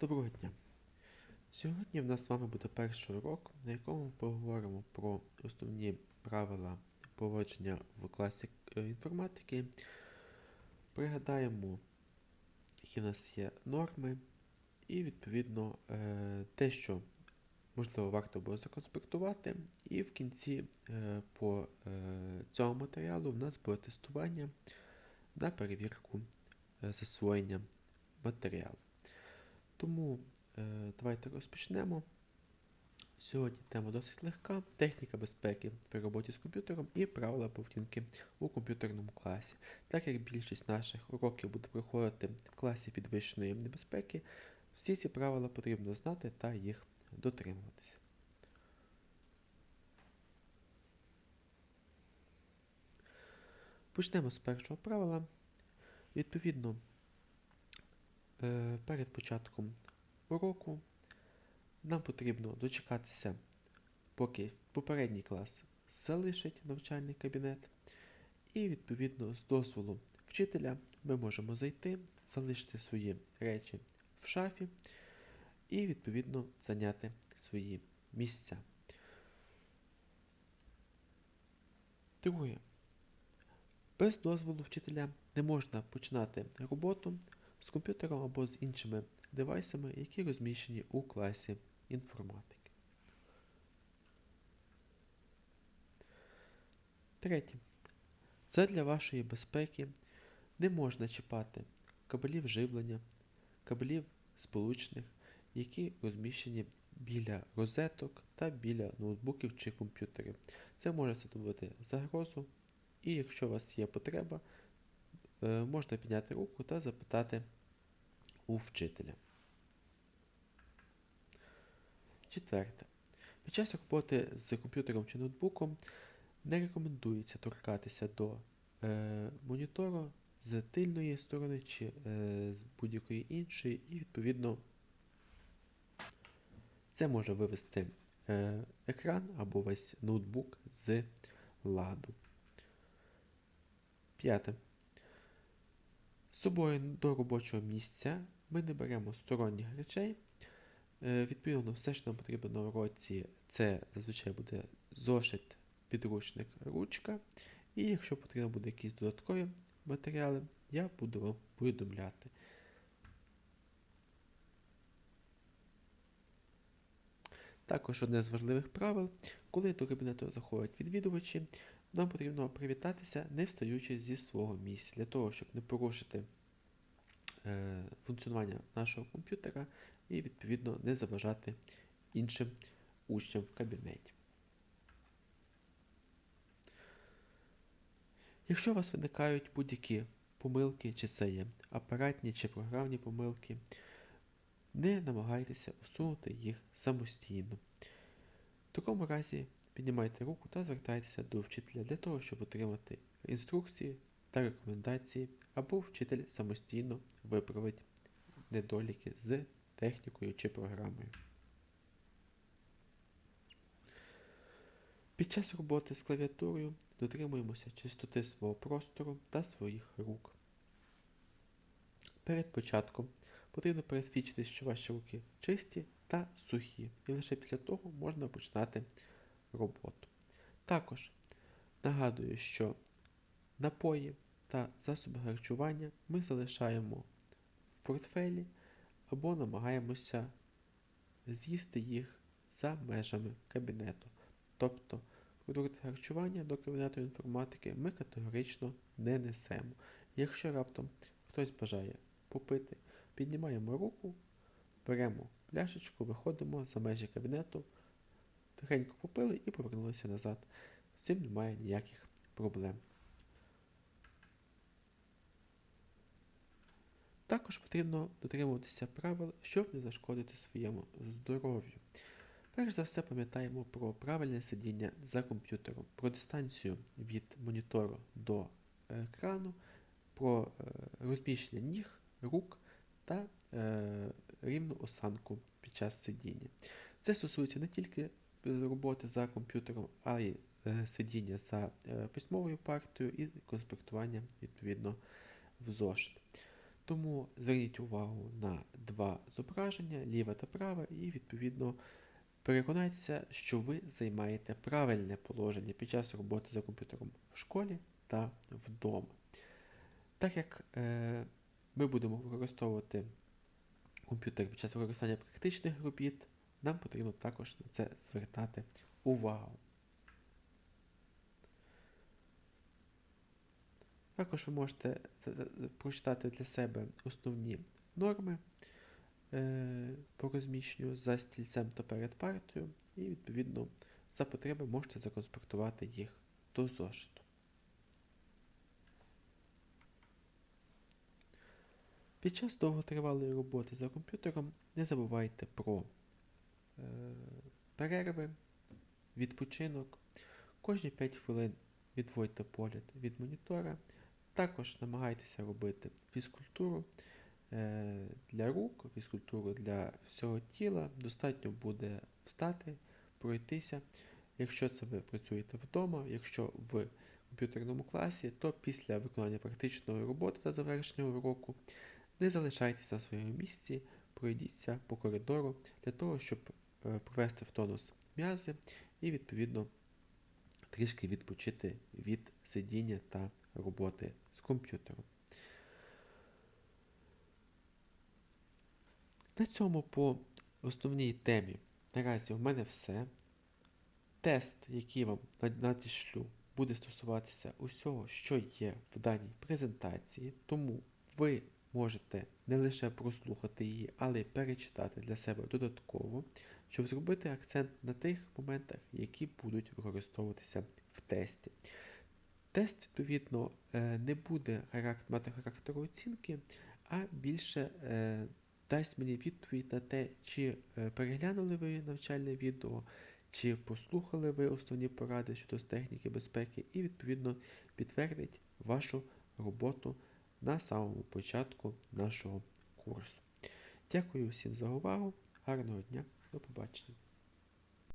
Доброго дня! Сьогодні в нас з вами буде перший урок, на якому ми поговоримо про основні правила поводження в класі е, інформатики. Пригадаємо, які в нас є норми, і відповідно е, те, що можливо варто було законспектувати. І в кінці е, по цьому матеріалу в нас буде тестування на перевірку засвоєння матеріалу. Тому е, давайте розпочнемо. Сьогодні тема досить легка: техніка безпеки при роботі з комп'ютером і правила поведінки у комп'ютерному класі. Так як більшість наших уроків буде проходити в класі підвищеної небезпеки, всі ці правила потрібно знати та їх дотримуватися. Почнемо з першого правила. Відповідно, перед початком уроку нам потрібно дочекатися, поки попередній клас залишить навчальний кабінет, і відповідно з дозволу вчителя ми можемо зайти, залишити свої речі в шафі і відповідно зайняти свої місця. Друге. Без дозволу вчителя не можна починати роботу з комп'ютером або з іншими девайсами, які розміщені у класі інформатики. Третє. Задля вашої безпеки не можна чіпати кабелів живлення, кабелів сполучних, які розміщені біля розеток та біля ноутбуків чи комп'ютерів. Це може становити загрозу, і якщо у вас є потреба, е, можна підняти руку та запитати у вчителя. Четверте. Під час роботи з комп'ютером чи ноутбуком не рекомендується торкатися до е, монітору з тильної сторони чи е, з будь-якої іншої, і відповідно це може вивести е, екран або весь ноутбук з ладу. П'яте. З собою до робочого місця ми не беремо сторонніх речей. Е, Відповідно, все, що нам потрібно на уроці, це зазвичай буде зошит, підручник, ручка. І якщо потрібно буде якісь додаткові матеріали, я буду вам повідомляти. Також одне з важливих правил, коли до кабінету заходять відвідувачі, нам потрібно привітатися, не встаючи зі свого місця, для того, щоб не порушити е, функціонування нашого комп'ютера і, відповідно, не заважати іншим учням в кабінеті. Якщо у вас виникають будь-які помилки, чи це є апаратні чи програмні помилки, не намагайтеся усунути їх самостійно. В такому разі піднімайте руку та звертайтеся до вчителя для того, щоб отримати інструкції та рекомендації, або вчитель самостійно виправить недоліки з технікою чи програмою. Під час роботи з клавіатурою дотримуємося чистоти свого простору та своїх рук. Перед початком потрібно пересвідчитись, що ваші руки чисті та сухі, і лише після того можна починати роботу. Також нагадую, що напої та засоби харчування ми залишаємо в портфелі або намагаємося з'їсти їх за межами кабінету. Тобто продукти харчування до кабінету інформатики ми категорично не несемо. Якщо раптом хтось бажає попити, піднімаємо руку, беремо пляшечку, виходимо за межі кабінету, тихенько попили і повернулися назад. З цим немає ніяких проблем. Також потрібно дотримуватися правил, щоб не зашкодити своєму здоров'ю. Перш за все пам'ятаємо про правильне сидіння за комп'ютером, про дистанцію від монітору до екрану, про е, розміщення ніг, рук та е, рівну осанку під час сидіння. Це стосується не тільки роботи за комп'ютером, а й е, сидіння за е, письмовою партією і конспектування відповідно в зошит. Тому зверніть увагу на два зображення, ліве та праве, і відповідно переконайтеся, що ви займаєте правильне положення під час роботи за комп'ютером в школі та вдома. Так як е, ми будемо використовувати комп'ютер під час використання практичних робіт, нам потрібно також на це звертати увагу. Також ви можете е, е, прочитати для себе основні норми е, по розміщенню за стільцем та перед партією, і відповідно за потреби можете законспектувати їх до зошиту. Під час довготривалої роботи за комп'ютером не забувайте про перерви, відпочинок. Кожні 5 хвилин відводьте погляд від монітора. Також намагайтеся робити фізкультуру е, для рук, фізкультуру для всього тіла. Достатньо буде встати, пройтися. Якщо це ви працюєте вдома, якщо в комп'ютерному класі, то після виконання практичної роботи та завершення уроку не залишайтеся на своєму місці, пройдіться по коридору для того, щоб е, провести в тонус м'язи і, відповідно, трішки відпочити від сидіння та роботи з комп'ютером. На цьому по основній темі наразі в мене все. Тест, який вам надішлю, буде стосуватися усього, що є в даній презентації, тому ви можете не лише прослухати її, але й перечитати для себе додатково, щоб зробити акцент на тих моментах, які будуть використовуватися в тесті. Тест, відповідно, е, не буде мати характеру оцінки, а більше е, дасть мені відповідь на те, чи е, переглянули ви навчальне відео, чи послухали ви основні поради щодо техніки безпеки, і, відповідно, підтвердить вашу роботу на самому початку нашого курсу. Дякую всім за увагу. Гарного дня, до побачення.